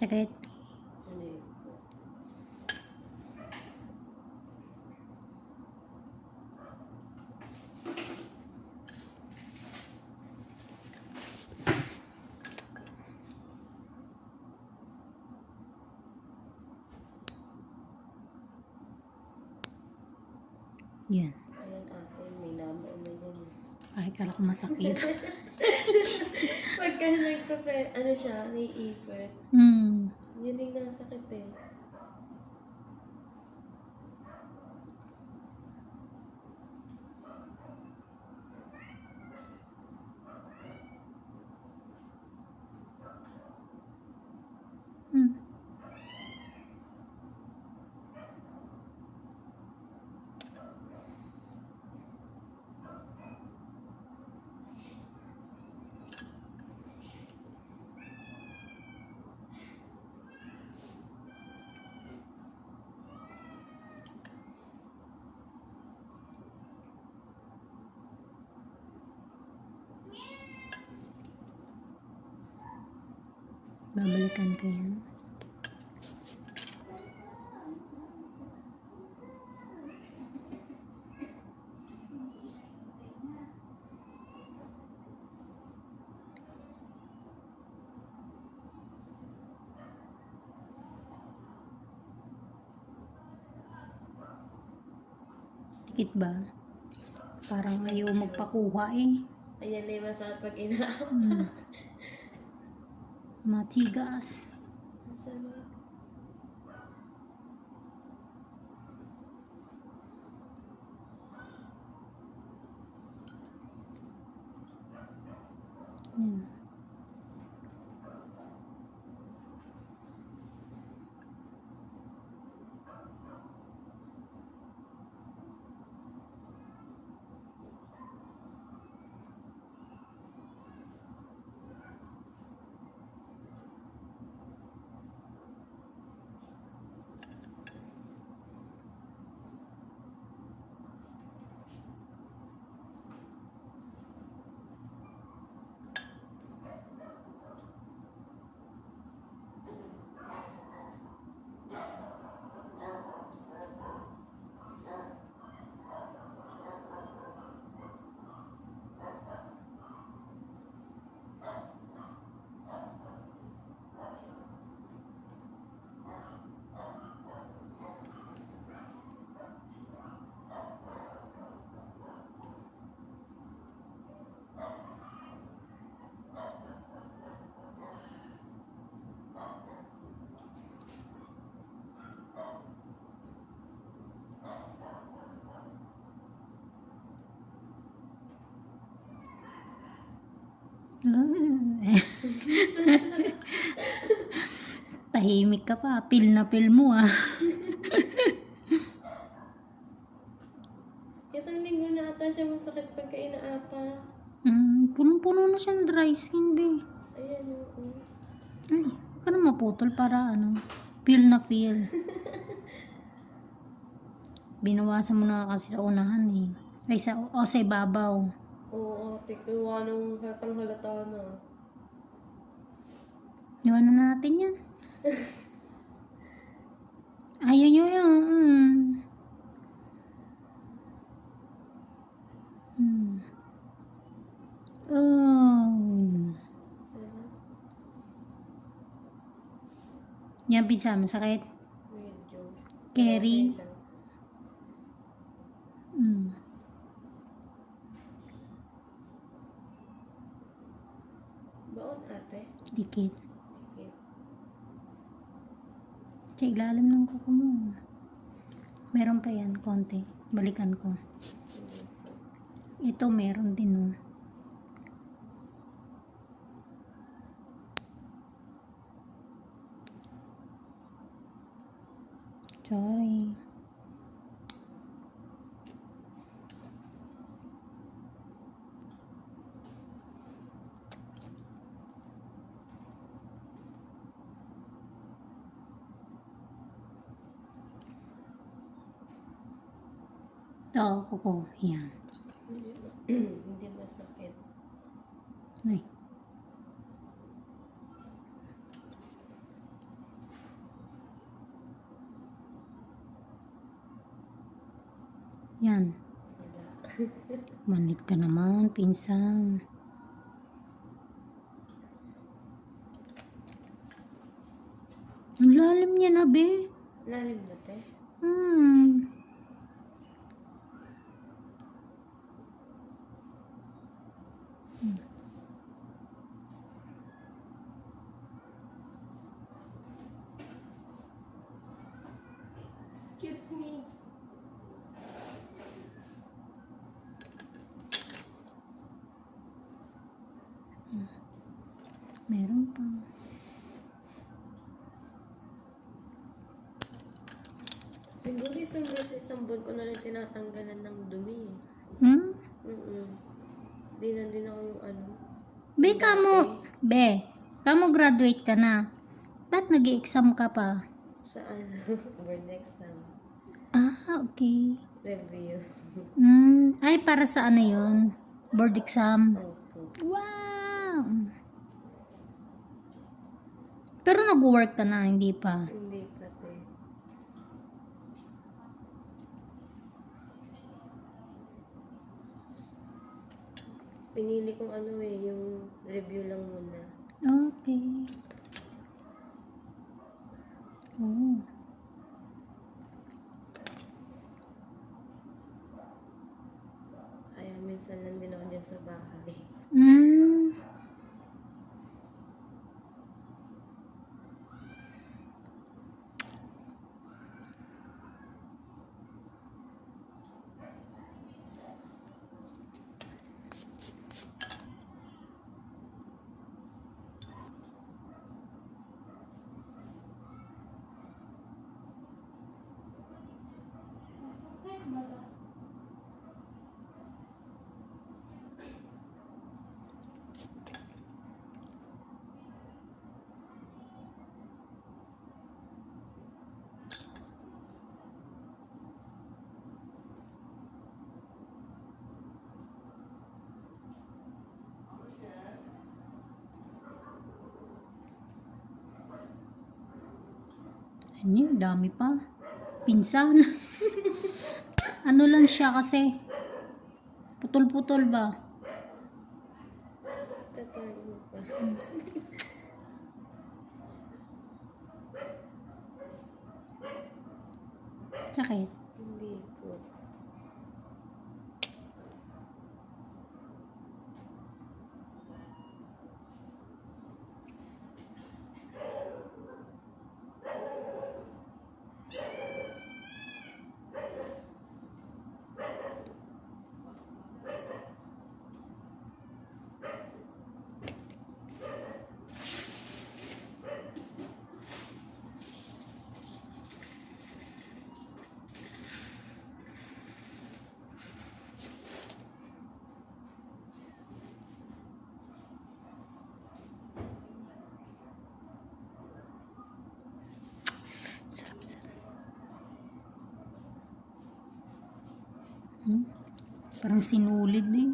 Sakit. Hindi. Yan. Ayan ate, may number na yan. Ay, kala ko masakit. Pagka nagpa ano siya, naiipit. hmm. Yun yung nasakit eh. Hmm. Babalikan ko yan. Tikit ba? Parang ayaw magpakuha eh. Ayan na yung masakit pag inaam. Hmm. Matigas. Masama. Tahimik ka pa. Pil na pil mo ah. Isang linggo na ata siya masakit pagka inaapa. Mm, punong-puno na siyang dry skin, be. Ayan, oo. Ay, huwag ka na maputol para ano. Feel na feel. Binawasan mo na kasi sa unahan eh. Ay, sa, o sa ibabaw. Oo, ate. Kuha nung halatang halata na. Iwanan na natin yan. Ayaw nyo yun. Mm. Mm. Oh. Yan, pizza. Masakit. Medyo. Kerry. Okay lang. Mm. Baon ate. Dikit. Sa ilalim ng kuko mo. Meron pa yan, konti. Balikan ko. Ito, meron din, oh. Sorry. Oo, kuko. Yan. Hindi masakit. Ay. Yan. Manlit ka naman, pinsan. Ang lalim niya na, be. Lalim na, te. Excuse me. Meron pa. Siguro isang beses, isang buwan ko na rin tinatanggalan ng dumi eh. Mm-mm. Di na din ako yung ano. Be, kamo. Be, kamo graduate ka na. Ba't nag exam ka pa? Sa ano, board exam. Ah, okay. Review. Hmm. Ay, para sa ano yun? Board exam. Opo. Wow! Pero nag-work ka na, hindi pa. Hindi pa, te. Pinili kong ano eh, yung review lang muna. Okay. Oh. Kaya minsan lang din ako dyan sa bahay. Mm. Ano dami pa. Pinsan. ano lang siya kasi. Putol-putol ba? Tatago pa. Sakit. Hindi po. Sarap, sarap. Hmm? Parang sinulid eh.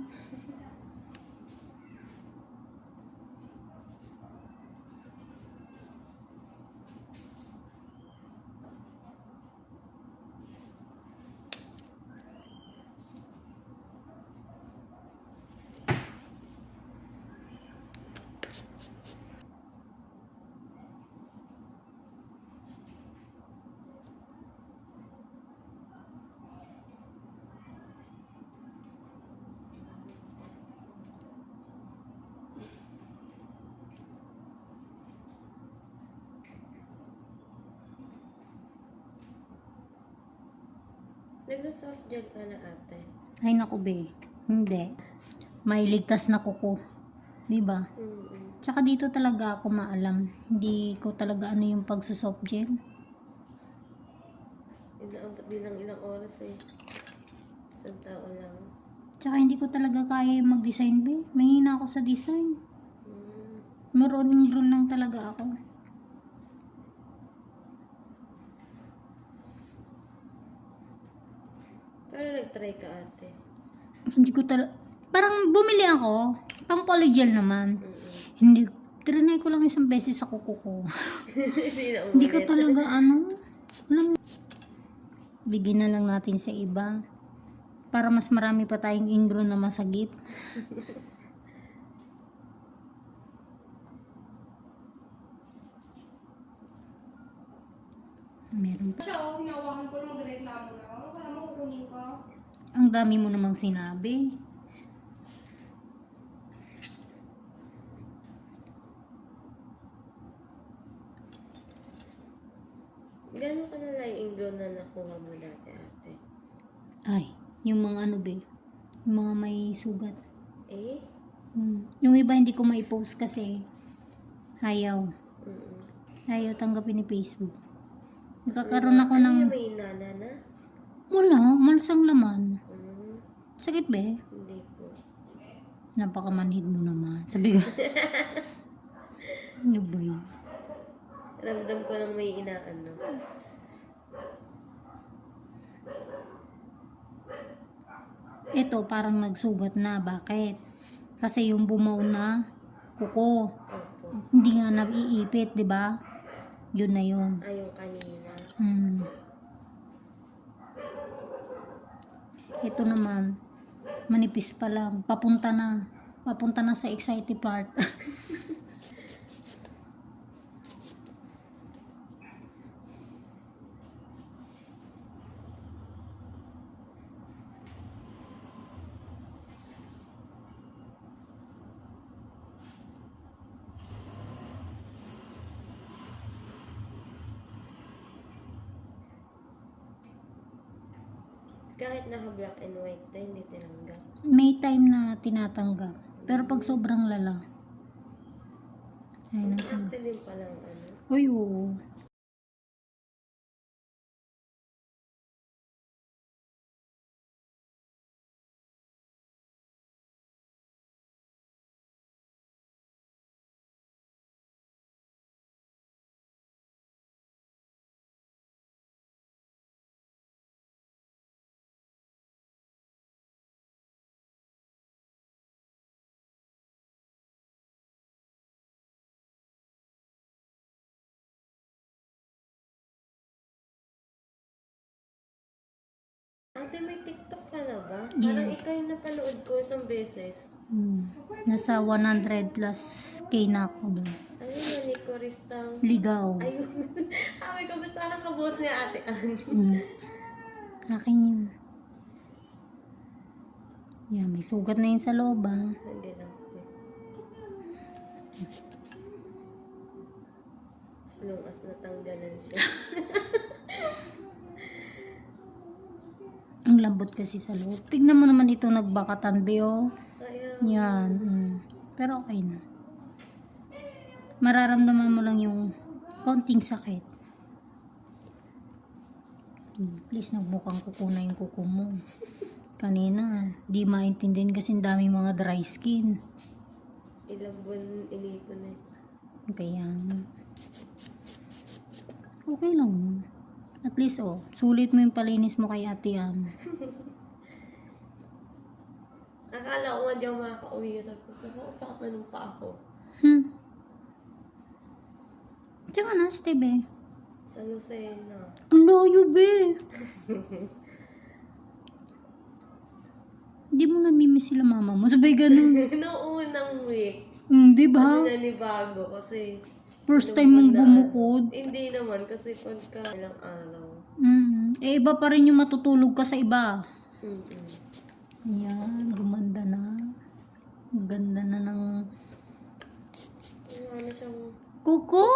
Nagsa-soft gel ka na ate. Ay naku be. Hindi. May ligtas na kuko. Di ba? Mm-mm. Tsaka dito talaga ako maalam. Hindi ko talaga ano yung pagsusoft gel. Inaabot din ng ilang oras eh. Isang tao lang. Tsaka hindi ko talaga kaya yung mag-design be. Mahina ako sa design. Mm. Maroning run lang talaga ako. Pero nag-try ka ate. Hindi ko talaga... Parang bumili ako. Pang polygel naman. Mm-mm. Hindi. Trinay ko lang isang beses sa kuko ko. Hindi na Hindi ko talaga ano. Alam mo, Bigyan na lang natin sa iba. Para mas marami pa tayong ingro na masagip. Meron pa. Siya, oh, hinawakan ko lang magreklamo na ako. Wala mo kukunin ko. Ang dami mo namang sinabi. Gano'n ka na yung ingro na nakuha mo dati, ate? Ay, yung mga ano be, yung mga may sugat. Eh? Hmm. Yung iba hindi ko mai-post kasi ayaw. Mm-mm. Ayaw tanggapin ni Facebook. Nagkakaroon ako ano ng... yung may inana na? Wala, malasang laman. Mm, Sakit be? hindi po. Napakamanhid mo naman. Sabi ko. ano ba yun? Ramdam ko lang may inaano. Ito, parang nagsugat na. Bakit? Kasi yung bumaw na kuko. Opo. Hindi nga naiipit, di ba? Yun na yun. Ay, yung kanina. Hmm. Ito naman, manipis pa lang. Papunta na. Papunta na sa excited part. Kahit naka black and white to, hindi tinanggap. May time na tinatanggap. Pero pag sobrang lala. Ay, naku. Ate din palang ano. Uy, oo. Ate, may TikTok ka na ba? Parang Yes. ikaw yung napanood ko isang beses. Hmm. Nasa 100 plus K na ako doon. Ano yun, ni Coristang? Ligaw. Ayun. Sabi ko, ba't parang kabos ni Ate Ann? Hmm. Akin yun. Yan, may sugat na yun sa loob ah. Hindi lang. As long as natanggalan siya. Ang lambot kasi sa loob. Tignan mo naman ito nagbakatan, Beo. Kaya, Yan. mm. Pero okay na. Mararamdaman mo lang yung konting sakit. Hmm, Please, nagmukhang kuko na yung kuko mo. Kanina, di maintindihan kasi ang daming mga dry skin. ilang buwan inipon eh. Kaya, okay lang. Yun. At least, oh, sulit mo yung palinis mo kay ate Am. Akala ko nga di ako makaka-uwi. Sabi ko, sabi ko, na nung pa ako. Hmm. Tsaka na, Steve, eh. Sa Lucena. Ang layo, be. Hindi mo namimiss sila mama mo. Sabay ganun. Noong unang week. Hmm, di ba? Kasi nanibago. Kasi, First time mong bumukod. hindi naman. Kasi pagka ilang araw. Mm. Eh, iba pa rin yung matutulog ka sa iba. Mm-mm. Ayan, gumanda na. Ganda na ng Ano siyang kuko.